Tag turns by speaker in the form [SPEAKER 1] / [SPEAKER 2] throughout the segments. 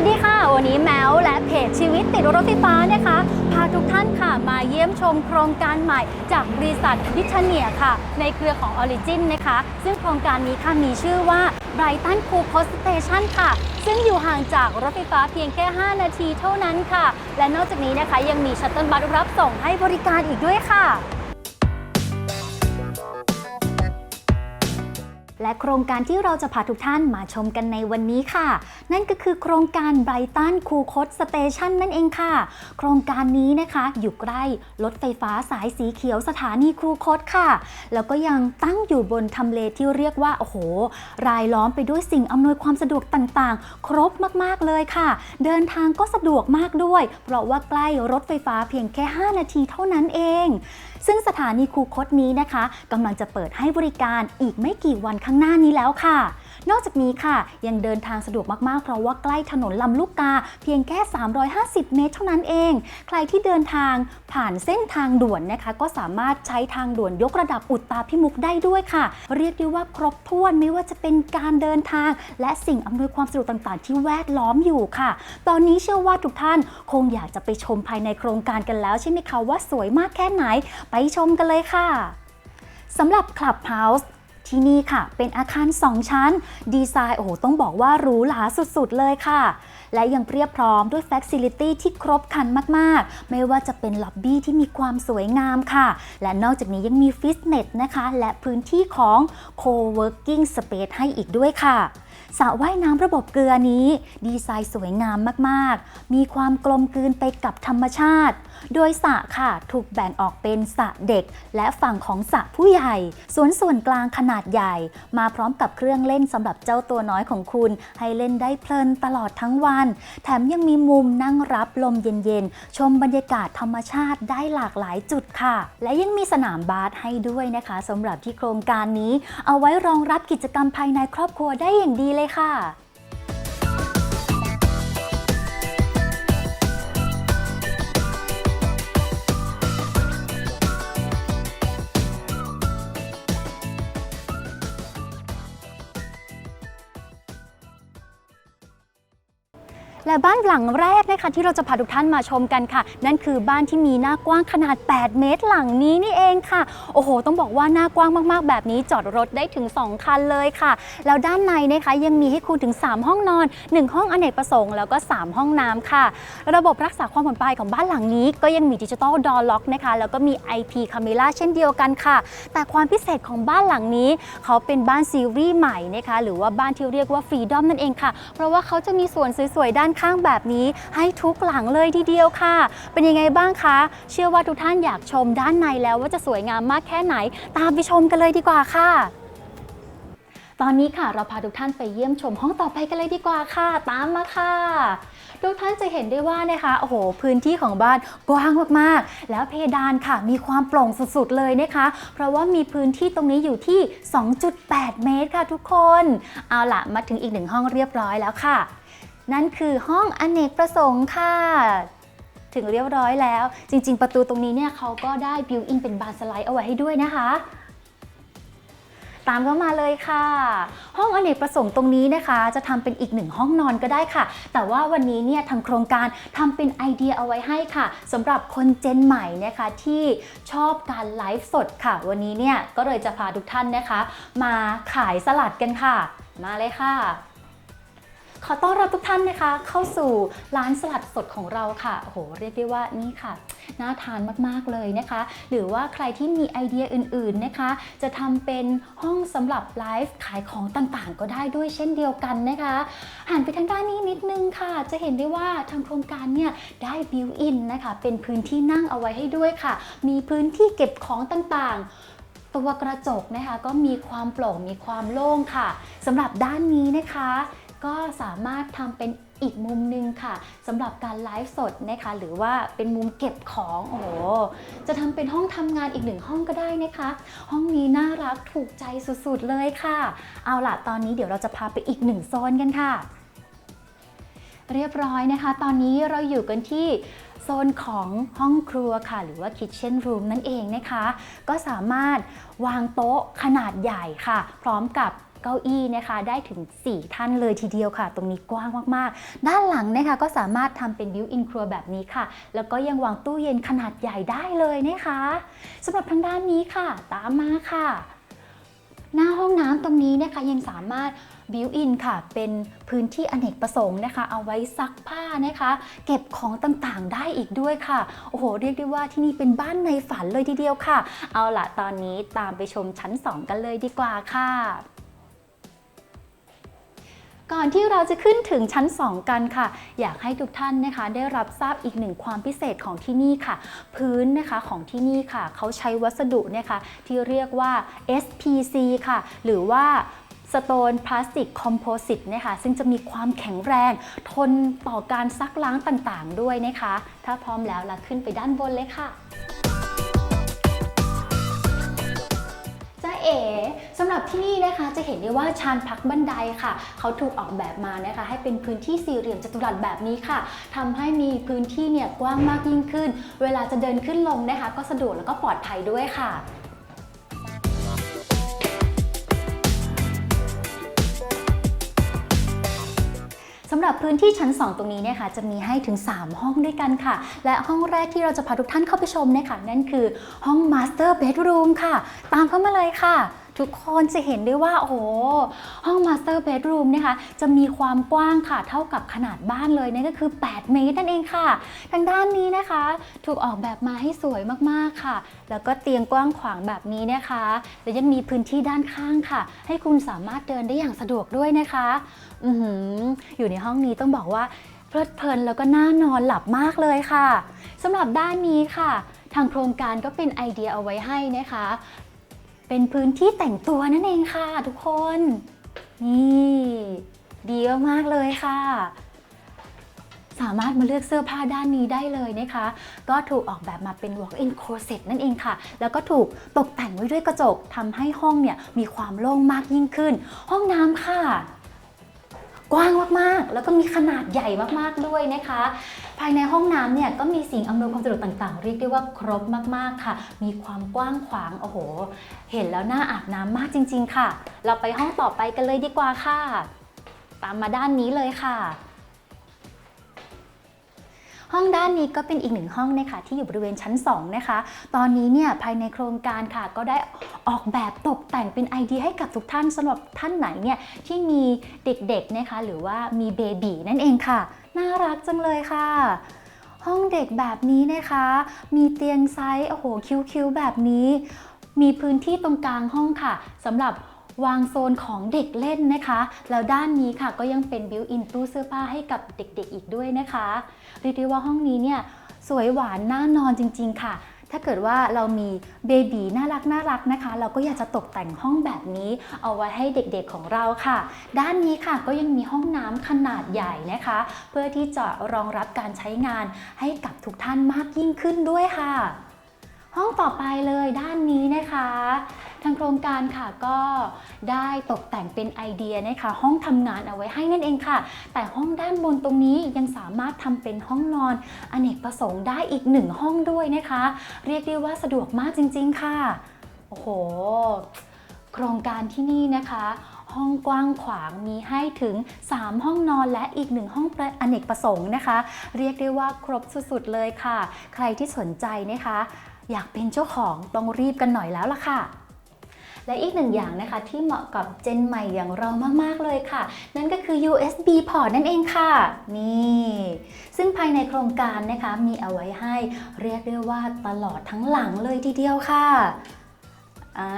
[SPEAKER 1] วัสดีค่ะ วันนี้แมวและเพจชีวิตติดรถไฟฟ้านะคะ พาทุกท่านค่ะมาเยี่ยมชมโครงการใหม่จากบริษัทดิชเนียค่ะ ในเครือของ Origin นะคะ ซึ่งโครงการนี้ค่ะมีชื่อว่า Brighton Cool Coast Station ค่ะ ซึ่งอยู่ห่างจากรถไฟฟ้าเพียงแค่ 5 นาทีเท่านั้นค่ะ และนอกจากนี้นะคะยังมีชัตเติลบัสรับส่งให้บริการอีกด้วยค่ะ และโครงการที่เราจะพาทุกท่านมาชมกันในวันนี้ค่ะ นั่นก็คือโครงการ Brighton Cool Coast Station นั่นเองค่ะ โครงการนี้นะคะอยู่ใกล้รถไฟฟ้าสายสีเขียวสถานีคูคตค่ะ แล้วก็ยังตั้งอยู่บนทำเลที่เรียกว่าโอ้โห รายล้อมไปด้วยสิ่งอำนวยความสะดวกต่างๆ ครบมากๆเลยค่ะ เดินทางก็สะดวกมากด้วย เพราะว่าใกล้รถไฟฟ้าเพียงแค่ 5 นาทีเท่านั้นเอง ซึ่งสถานีคูคตนี้นะคะกำลังจะเปิดให้บริการอีกไม่กี่วันข้างหน้านี้แล้วค่ะนอกจากนี้ค่ะ ยังเดินทางสะดวกมากๆ เพราะว่าใกล้ถนนลำลูกกา เพียงแค่ 350 เมตรเท่านั้นเอง ใครที่เดินทางผ่านเส้นทางด่วนนะคะ ก็สามารถใช้ทางด่วนยกระดับอุตตาพิมุกได้ด้วยค่ะ เรียกได้ว่าครบถ้วนไม่ว่าจะเป็นการเดินทาง และสิ่งอำนวยความสะดวกต่างๆ ที่แวดล้อมอยู่ค่ะ ตอนนี้เชื่อว่าทุกท่านคงอยากจะไปชมภายในโครงการกันแล้วใช่ไหมคะว่าสวยมากแค่ไหน ไปชมกันเลยค่ะสำหรับ Clubhouse ที่นี่ค่ะ เป็นอาคาร 2 ชั้น ดีไซน์โอ้โหต้องบอกว่าหรูหราสุดๆ เลยค่ะ และยังเพียบพร้อมด้วยแฟคซิลิตี้ที่ครบครันมากๆ ไม่ว่าจะเป็นล็อบบี้ที่มีความสวยงามค่ะ และนอกจากนี้ยังมีฟิตเนสนะคะ และพื้นที่ของ Co-working Space ให้อีกด้วยค่ะ สระว่ายน้ำระบบเกลือนี้ ดีไซน์สวยงามมากๆ มีความกลมกลืนไปกับธรรมชาติ โดยสระค่ะถูกแบ่งออกเป็นสระเด็ก และฝั่งของสระผู้ใหญ่สวนส่วนกลางขนาดใหญ่ มาพร้อมกับเครื่องเล่นสำหรับเจ้าตัวน้อยของคุณ ให้เล่นได้เพลินตลอดทั้งวัน แถมยังมีมุมนั่งรับลมเย็นๆ ชมบรรยากาศธรรมชาติได้หลากหลายจุดค่ะ และยังมีสนามบาสให้ด้วยนะคะสำหรับที่โครงการนี้ เอาไว้รองรับกิจกรรมภายในครอบครัวได้อย่างดีเลยค่ะ และบ้านหลังแรกนะคะที่เราจะพาทุกท่านมาชมกันค่ะ นั่นคือบ้านที่มีหน้ากว้างขนาด 8 เมตรหลังนี้นี่เองค่ะ โอ้โห ต้องบอกว่าหน้ากว้างมากๆ แบบนี้จอดรถได้ถึง 2 คันเลยค่ะ แล้วด้านในนะคะยังมีให้คุณถึง 3 ห้องนอน 1 ห้องอเนกประสงค์แล้วก็ 3 ห้องน้ำค่ะ ระบบรักษาความปลอดภัยของบ้านหลังนี้ ก็ยังมีดิจิ t a ลดอล็อกนะคะแล้วก็มี IP Camera เช่นเดียวกันค่ะ แต่ความพิเศษของบ้านหลังนี้เขาเป็นบ้านซีรีส์ใหม่นะคะหรือว่าบ้านที่เรียกว่าฟรีดอมนั่นเองค่ะ เพราะว่าเขาจะมีสวนสวยๆด้านข้างแบบนี้ให้ทุกหลังเลยทีเดียวค่ะ เป็นยังไงบ้างคะ เชื่อว่าทุกท่านอยากชมด้านในแล้วว่าจะสวยงามมากแค่ไหน ตามไปชมกันเลยดีกว่าค่ะตอนนี้ค่ะเราพาทุกท่านไปเยี่ยมชมห้องต่อไปกันเลยดีกว่าค่ะ ตามมาค่ะ ทุกท่านจะเห็นได้ว่านะคะโอ้โหพื้นที่ของบ้านกว้างมากๆ แล้วเพดานค่ะ มีความโปร่งสุดๆเลยนะคะ เพราะว่ามีพื้นที่ตรงนี้อยู่ที่ 2.8 เมตรค่ะทุกคน เอาล่ะมาถึงอีกหนึ่งห้องเรียบร้อยแล้วค่ะ นั่นคือห้องอเนกประสงค์ค่ะ ถึงเรียบร้อยแล้ว จริง ๆ ประตูตรงนี้เนี่ยเขาก็ได้บิวอินเป็นบานสไลด์เอาไว้ให้ด้วยนะคะตามเข้ามาเลยค่ะ ห้องอเนกประสงค์ตรงนี้นะคะ จะทำเป็นอีกหนึ่งห้องนอนก็ได้ค่ะ แต่ว่าวันนี้เนี่ยทางโครงการทำเป็นไอเดียเอาไว้ให้ค่ะสำหรับคนเจนใหม่นะคะที่ชอบการไลฟ์สดค่ะ วันนี้เนี่ยก็เลยจะพาทุกท่านนะคะ มาขายสลัดกันค่ะ มาเลยค่ะ ขอต้อนรับทุกท่านนะคะ เข้าสู่ร้านสลัดสดของเราค่ะโอ้โหเรียกได้ว่านี่ค่ะน่าทานมากๆเลยนะคะ หรือว่าใครที่มีไอเดียอื่นๆนะคะ จะทำเป็นห้องสำหรับไลฟ์ขายของต่างๆ ก็ได้ด้วยเช่นเดียวกันนะคะหันไปทางด้านนี้นิดนึงค่ะ จะเห็นได้ว่าทางโครงการเนี่ยได้บิวอินนะคะ เป็นพื้นที่นั่งเอาไว้ให้ด้วยค่ะ มีพื้นที่เก็บของต่างๆตัวกระจกนะคะก็มีความโปร่งมีความโล่งค่ะสำหรับด้านนี้นะคะ ก็สามารถทำเป็นอีกมุมหนึ่งค่ะสำหรับการไลฟ์สดนะคะหรือว่าเป็นมุมเก็บของโอ้โหจะทำเป็นห้องทำงานอีกหนึ่งห้องก็ได้นะคะ ห้องนี้น่ารักถูกใจสุดๆเลยค่ะ เอาล่ะตอนนี้เดี๋ยวเราจะพาไปอีกหนึ่งโซนกันค่ะ เรียบร้อยนะคะ ตอนนี้เราอยู่กันที่โซนของห้องครัวค่ะ หรือว่า Kitchen Room นั่นเองนะคะ ก็สามารถวางโต๊ะขนาดใหญ่ค่ะ พร้อมกับ เก้าอี้นะคะได้ถึง 4 ท่านเลยทีเดียวค่ะ ตรงนี้กว้างมากๆ ด้านหลังนะคะก็สามารถทำเป็นบิวอินครัวแบบนี้ค่ะ แล้วก็ยังวางตู้เย็นขนาดใหญ่ได้เลยนะคะสำหรับทางด้านนี้ค่ะ ตามมาค่ะ หน้าห้องน้ำตรงนี้นะคะยังสามารถบิวอินค่ะ เป็นพื้นที่อเนกประสงค์นะคะ เอาไว้ซักผ้านะคะ เก็บของต่างๆ ได้อีกด้วยค่ะ โอ้โห เรียกได้ว่าที่นี่เป็นบ้านในฝันเลยทีเดียวค่ะ เอาล่ะตอนนี้ตามไปชมชั้น 2 กันเลยดีกว่าค่ะ ก่อนที่เราจะขึ้นถึงชั้น 2 กันค่ะ อยากให้ทุกท่านนะคะ ได้รับทราบอีกหนึ่งความพิเศษของที่นี่ค่ะ พื้นนะคะของที่นี่ค่ะ เขาใช้วัสดุนะคะ ที่เรียกว่า SPC ค่ะ หรือว่า Stone Plastic Composite นะคะซึ่งจะมีความแข็งแรง ทนต่อการซักล้างต่างๆ ด้วยนะคะ ถ้าพร้อมแล้วเราขึ้นไปด้านบนเลยค่ะ เอ๋สำหรับที่นี่นะคะจะเห็นได้ว่าชานพักบันไดค่ะ เขาถูกออกแบบมานะคะ ให้เป็นพื้นที่สี่เหลี่ยมจัตุรัสแบบนี้ค่ะทำให้มีพื้นที่เนี่ยกว้างมากยิ่งขึ้น เวลาจะเดินขึ้นลงนะคะ ก็สะดวกแล้วก็ปลอดภัยด้วยค่ะ สำหรับพื้นที่ชั้น 2 ตรงนี้เนี่ยค่ะจะมีให้ถึง 3 ห้องด้วยกันค่ะ และห้องแรกที่เราจะพาทุกท่านเข้าไปชมเนี่ยค่ะนั่นคือห้อง Master Bedroom ค่ะ ตามเข้ามาเลยค่ะ ทุกคนจะเห็นได้ว่า โอ้โห ห้อง Master Bedroom นะคะจะมีความกว้างค่ะเท่ากับขนาดบ้านเลยนั่นก็คือ 8 เมตรนั่นเองค่ะ ทางด้านนี้นะคะ ถูกออกแบบมาให้สวยมากๆค่ะ แล้วก็เตียงกว้างขวางแบบนี้นะคะ และยังมีพื้นที่ด้านข้างค่ะ ให้คุณสามารถเดินได้อย่างสะดวกด้วยนะคะอืออยู่ในห้องนี้ต้องบอกว่าเพลิดเพลินแล้วก็น่านอนหลับมากเลยค่ะสำหรับด้านนี้ค่ะ ทางโครงการก็เป็นไอเดียเอาไว้ให้นะคะ เป็นพื้นที่แต่งตัวนั่นเองค่ะ ทุกคน นี่ดีมากเลยค่ะ สามารถมาเลือกเสื้อผ้าด้านนี้ได้เลยนะคะ ก็ถูกออกแบบมาเป็น walk-in closet นั่นเองค่ะ แล้วก็ถูกตกแต่งไว้ด้วยกระจกทำให้ห้องเนี่ยมีความโล่งมากยิ่งขึ้น ห้องน้ำค่ะ กว้างมากๆ แล้วก็มีขนาดใหญ่มากๆด้วยนะคะ ภายในห้องน้ำเนี่ยก็มีสิ่งอำนวยความสะดวกต่างๆ เรียกได้ว่าครบมากๆค่ะ มีความกว้างขวางโอ้โห เห็นแล้วน่าอาบน้ำมากจริง ๆ ค่ะ เราไปห้องต่อไปกันเลยดีกว่าค่ะ ตามมาด้านนี้เลยค่ะ ห้องด้านนี้ก็เป็นอีกหนึ่งห้องนะคะที่อยู่บริเวณชั้น 2 นะคะ ตอนนี้เนี่ยภายในโครงการค่ะก็ได้ออกแบบตกแต่งเป็นไอเดียให้กับทุกท่านสำหรับท่านไหนเนี่ยที่มีเด็กๆนะคะหรือว่ามีเบบีนั่นเองค่ะน่ารักจังเลยค่ะ ห้องเด็กแบบนี้นะคะ มีเตียงไซส์โอ้โหคิ้วๆแบบนี้ มีพื้นที่ตรงกลางห้องค่ะสำหรับ วางโซนของเด็กเล่นนะคะ แล้วด้านนี้ค่ะก็ยังเป็นบิวอินตู้เสื้อผ้าให้กับเด็กๆอีกด้วยนะคะเรียกได้ว่าห้องนี้เนี่ยสวยหวานน่านอนจริง ๆ ค่ะถ้าเกิดว่าเรามีเบบีน่ารักน่ารักนะคะ เราก็อยากจะตกแต่งห้องแบบนี้ เอาไว้ให้เด็กๆของเราค่ะ ด้านนี้ค่ะก็ยังมีห้องน้ำขนาดใหญ่นะคะ เพื่อที่จะรองรับการใช้งานให้กับทุกท่านมากยิ่งขึ้นด้วยค่ะ ห้องต่อไปเลยด้านนี้นะคะ ทางโครงการค่ะก็ได้ตกแต่งเป็นไอเดียนะคะ ห้องทำงานเอาไว้ให้นั่นเองค่ะ แต่ห้องด้านบนตรงนี้ยังสามารถทำเป็นห้องนอนอเนกประสงค์ได้อีกหนึ่งห้องด้วยนะคะ เรียกได้ว่าสะดวกมากจริง ๆ ค่ะ โอ้โห โครงการที่นี่นะคะห้องกว้างขวางมีให้ถึง 3 ห้องนอนและอีกหนึ่งห้องอเนกประสงค์นะคะ เรียกได้ว่าครบสุดๆเลยค่ะ ใครที่สนใจนะคะ อยากเป็นเจ้าของต้องรีบกันหน่อยแล้วล่ะค่ะและอีกหนึ่งอย่างนะคะที่เหมาะกับเจนใหม่อย่างเรามาก ๆ เลยค่ะ นั่นก็คือ USB port นั่นเองค่ะ นี่ ซึ่งภายในโครงการนะคะมีเอาไว้ให้เรียกได้ว่าตลอดทั้งหลังเลยทีเดียวค่ะ อ่า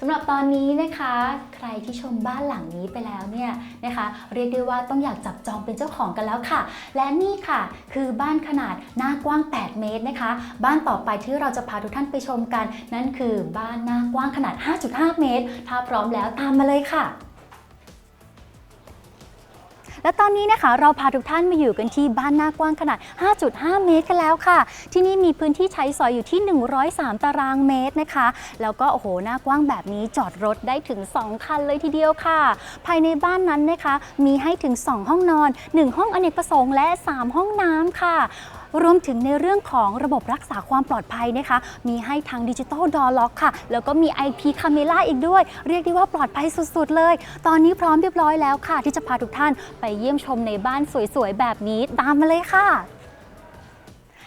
[SPEAKER 1] สำหรับตอนนี้นะคะ ใครที่ชมบ้านหลังนี้ไปแล้วเนี่ยนะคะ เรียกได้ว่าต้องอยากจับจองเป็นเจ้าของกันแล้วค่ะ และนี่ค่ะ คือบ้านขนาดหน้ากว้าง 8 เมตรนะคะ บ้านต่อไปที่เราจะพาทุกท่านไปชมกัน นั่นคือบ้านหน้ากว้างขนาด 5.5 เมตร ถ้าพร้อมแล้วตามมาเลยค่ะ และตอนนี้นะคะเราพาทุกท่านมาอยู่กันที่บ้านหน้ากว้างขนาด 5.5 เมตรกันแล้วค่ะ ที่นี่มีพื้นที่ใช้สอยอยู่ที่ 103 ตารางเมตรนะคะ แล้วก็โอ้โหหน้ากว้างแบบนี้จอดรถได้ถึง 2 คันเลยทีเดียวค่ะ ภายในบ้านนั้นนะคะ มีให้ถึง 2 ห้องนอน 1 ห้องอเนกประสงค์และ 3 ห้องน้ำค่ะ รวมถึงในเรื่องของระบบรักษาความปลอดภัยนะคะ มีให้ทางดิจิตอลดอล็อกค่ะ แล้วก็มี IP Camera อีกด้วย เรียกได้ว่าปลอดภัยสุดๆ เลย ตอนนี้พร้อมเรียบร้อยแล้วค่ะ ที่จะพาทุกท่านไปเยี่ยมชมในบ้านสวยๆ แบบนี้ตามมาเลยค่ะ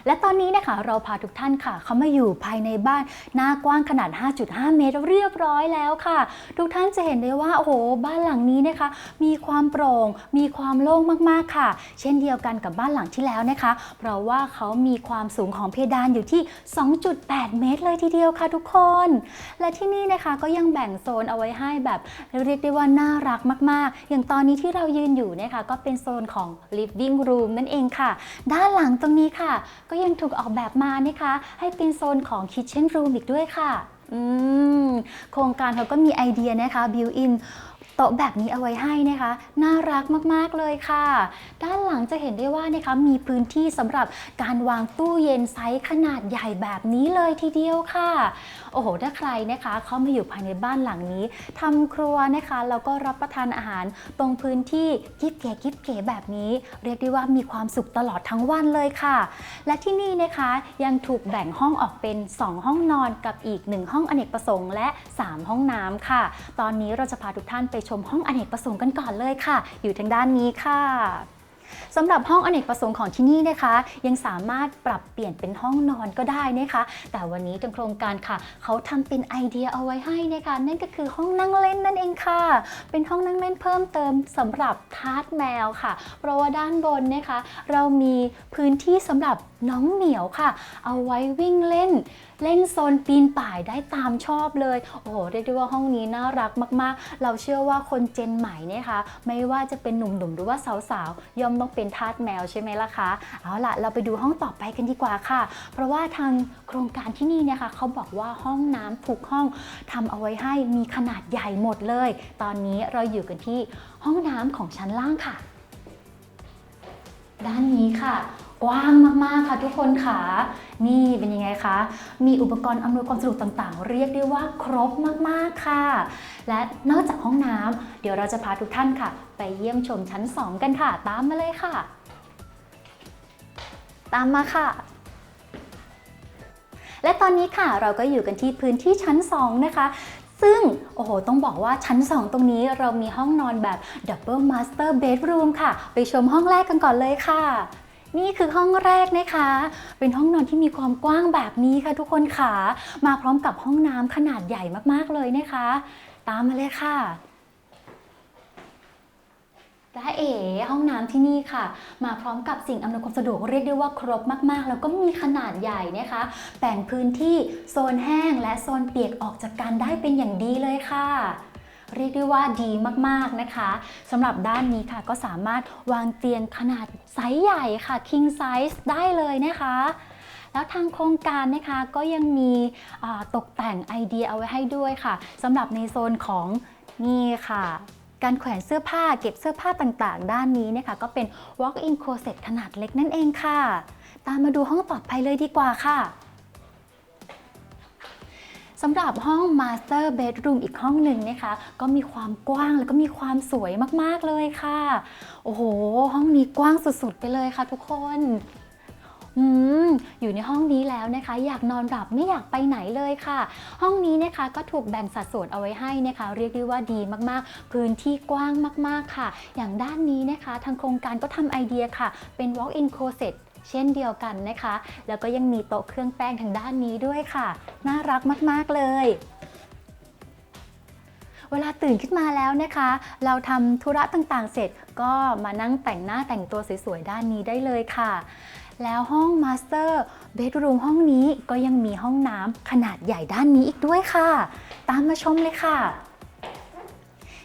[SPEAKER 1] และตอนนี้นะคะเราพาทุกท่านค่ะ เขามาอยู่ภายในบ้านหน้ากว้างขนาด 5.5 เมตรเรียบร้อยแล้วค่ะ ทุกท่านจะเห็นได้ว่าโอ้โหบ้านหลังนี้นะคะ มีความโปร่ง มีความโล่งมากๆค่ะ เช่นเดียวกันกับบ้านหลังที่แล้วนะคะ เพราะว่าเขามีความสูงของเพดานอยู่ที่ 2.8 เมตรเลยทีเดียวค่ะทุกคน และที่นี่นะคะก็ยังแบ่งโซนเอาไว้ให้แบบเรียกได้ว่าน่ารักมาก ๆ อย่างตอนนี้ที่เรายืนอยู่นะคะก็เป็นโซนของ living room นั่นเองค่ะ ด้านหลังตรงนี้ค่ะก็ยังถูกออกแบบมานะคะ ให้เป็นโซนของคิทเช่นรูมอีกด้วยค่ะ อืม โครงการเขาก็มีไอเดียนะคะ built in โต๊ะแบบนี้เอาไว้ให้นะคะ น่ารักมากๆเลยค่ะ ด้านหลังจะเห็นได้ว่านะคะมีพื้นที่สำหรับการวางตู้เย็นไซส์ขนาดใหญ่แบบนี้เลยทีเดียวค่ะ โอ้โหถ้าใครนะคะเข้ามาอยู่ภายในบ้านหลังนี้ทำครัวนะคะแล้วก็รับประทานอาหารตรงพื้นที่กิ๊บเก๋กิ๊บเก๋แบบนี้ เรียกได้ว่ามีความสุขตลอดทั้งวันเลยค่ะ และที่นี่นะคะยังถูกแบ่งห้องออกเป็น 2 ห้องนอนกับอีก 1 ห้องอเนกประสงค์และ 3 ห้องน้ำค่ะ ตอนนี้เราจะพาทุกท่านไปชชมห้องอเนกประสงค์กันก่อนเลยค่ะ อยู่ทางด้านนี้ค่ะสำหรับห้องอเนกประสงค์ของที่นี่นะคะ ยังสามารถปรับเปลี่ยนเป็นห้องนอนก็ได้นะคะ แต่วันนี้ทางโครงการค่ะ เขาทำเป็นไอเดียเอาไว้ให้นะคะ นั่นก็คือห้องนั่งเล่นนั่นเองค่ะ เป็นห้องนั่งเล่นเพิ่มเติมสำหรับทาสแมวค่ะ เพราะว่าด้านบนนะคะ เรามีพื้นที่สำหรับ น้องเหมียวค่ะ เอาไว้วิ่งเล่น เล่นโซนปีนป่ายได้ตามชอบเลย โอ้โห เรียกได้ว่าห้องนี้น่ารักมากๆ เราเชื่อว่าคนเจนใหม่เนี่ยค่ะไม่ว่าจะเป็นหนุ่มๆ หรือว่าสาวๆ ย่อมต้องเป็นทาสแมวใช่ไหมล่ะคะ เอาล่ะ เราไปดูห้องต่อไปกันดีกว่าค่ะ เพราะว่าทางโครงการที่นี่เนี่ยค่ะเขาบอกว่าห้องน้ำทุกห้องทำเอาไว้ให้มีขนาดใหญ่หมดเลย ตอนนี้เราอยู่กันที่ห้องน้ำของชั้นล่างค่ะ ด้านนี้ค่ะ กว้างมาก ๆ ค่ะทุกคนค่ะ นี่เป็นยังไงคะ มีอุปกรณ์อำนวยความสะดวกต่าง ๆ เรียกได้ว่าครบมาก ๆ ค่ะ และนอกจากห้องน้ำเดี๋ยวเราจะพาทุกท่านค่ะ ไปเยี่ยมชมชั้น 2 กันค่ะ ตามมาเลยค่ะ ตามมาค่ะและตอนนี้ค่ะเราก็อยู่กันที่พื้นที่ชั้น 2 นะคะ ซึ่ง โอ้โห ต้องบอกว่าชั้น 2 ตรงนี้เรามีห้องนอนแบบ Double Master Bedroom ค่ะ ไปชมห้องแรกกันก่อนเลยค่ะ นี่คือห้องแรกนะคะ เป็นห้องนอนที่มีความกว้างแบบนี้ค่ะทุกคนค่ะ มาพร้อมกับห้องน้ำขนาดใหญ่มากๆเลยนะคะ ตามมาเลยค่ะและเอ๋ห้องน้ำที่นี่ค่ะ มาพร้อมกับสิ่งอำนวยความสะดวกเรียกได้ว่าครบมากๆ แล้วก็มีขนาดใหญ่นะคะ แบ่งพื้นที่โซนแห้งและโซนเปียกออกจากกันได้เป็นอย่างดีเลยค่ะ เรียกได้ว่าดีมากๆนะคะสำหรับด้านนี้ค่ะก็สามารถวางเตียงขนาดไซส์ใหญ่ค่ะ king size ได้เลยนะคะแล้วทางโครงการนะคะก็ยังมีตกแต่งไอเดียเอาไว้ให้ด้วยค่ะสำหรับในโซนของนี่ค่ะ การแขวนเสื้อผ้าเก็บเสื้อผ้าต่างๆ ด้านนี้นะคะก็เป็น walk-in closet ขนาดเล็กนั่นเองค่ะ ตามมาดูห้องต่อไปเลยดีกว่าค่ะ สำหรับห้อง Master Bedroom อีกห้องหนึ่งนะคะ ก็มีความกว้างแล้วก็มีความสวยมากๆเลยค่ะ โอ้โห ห้องนี้กว้างสุดๆไปเลยค่ะทุกคนอยู่ในห้องนี้แล้วนะคะ อยากนอนหลับไม่อยากไปไหนเลยค่ะ ห้องนี้นะคะก็ถูกแบ่งสัดส่วนเอาไว้ให้นะคะ เรียกได้ว่าดีมากๆ พื้นที่กว้างมากๆค่ะ อย่างด้านนี้นะคะ ทางโครงการก็ทำไอเดียค่ะ เป็น walk-in closet เช่นเดียวกันนะคะ แล้วก็ยังมีโต๊ะเครื่องแป้งทางด้านนี้ด้วยค่ะ น่ารักมาก ๆ เลยเวลาตื่นขึ้นมาแล้วนะคะ เราทำธุระต่างๆ เสร็จก็มานั่งแต่งหน้าแต่งตัวสวยๆ ด้านนี้ได้เลยค่ะ แล้วห้องมาสเตอร์เบดรูมห้องนี้ก็ยังมีห้องน้ำขนาดใหญ่ด้านนี้อีกด้วยค่ะ ตามมาชมเลยค่ะ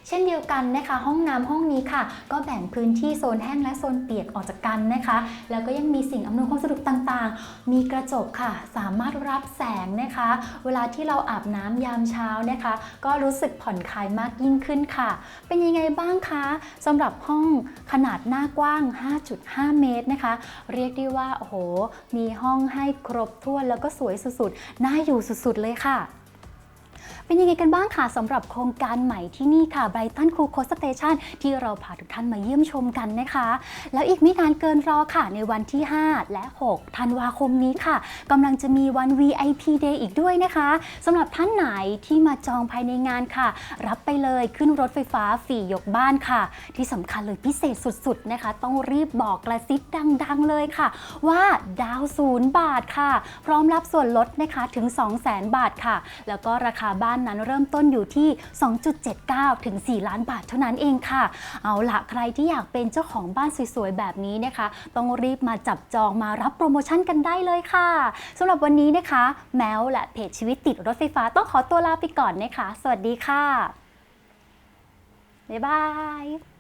[SPEAKER 1] เช่นเดียวกันนะคะ ห้องน้ำห้องนี้ค่ะ ก็แบ่งพื้นที่โซนแห้งและโซนเปียกออกจากกันนะคะ แล้วก็ยังมีสิ่งอำนวยความสะดวกต่างๆ มีกระจกค่ะ สามารถรับแสงนะคะ เวลาที่เราอาบน้ำยามเช้านะคะ ก็รู้สึกผ่อนคลายมากยิ่งขึ้นค่ะ เป็นยังไงบ้างคะสำหรับห้องขนาดหน้ากว้าง 5.5 เมตรนะคะ เรียกได้ว่าโอ้โหมีห้องให้ครบถ้วนแล้วก็สวยสุดๆน่าอยู่สุดๆเลยค่ะ เป็นยังไงกันบ้างค่ะสำหรับโครงการใหม่ที่นี่ค่ะ Brighton Cool Coast Station ที่เราพาทุกท่านมาเยี่ยมชมกันนะคะ แล้วอีกไม่นานเกินรอค่ะในวันที่ 5 และ 6 ธันวาคมนี้ค่ะกำลังจะมีวัน VIP Day อีกด้วยนะคะสำหรับท่านไหนที่มาจองภายในงานค่ะ รับไปเลยขึ้นรถไฟฟ้าฟรียกบ้านค่ะ ที่สำคัญเลยพิเศษสุดๆนะคะ ต้องรีบบอกกระซิบดังๆเลยค่ะ ว่าดาวศูนย์บาทค่ะ พร้อมรับส่วนลดนะคะถึง 200,000 บาทค่ะ แล้วก็ราคาบ้านานนั้นเริ่มต้นอยู่ที่ 2.79 ถึง 4 ล้านบาทเท่านั้นเองค่ะ เอาละใครที่อยากเป็นเจ้าของบ้านสวยๆ แบบนี้นะคะ ต้องรีบมาจับจองมารับโปรโมชั่นกันได้เลยค่ะสำหรับวันนี้นะคะ แมวและเพจชีวิตติดรถไฟฟ้าต้องขอตัวลาไปก่อนนะคะ สวัสดีค่ะบ๊ายบาย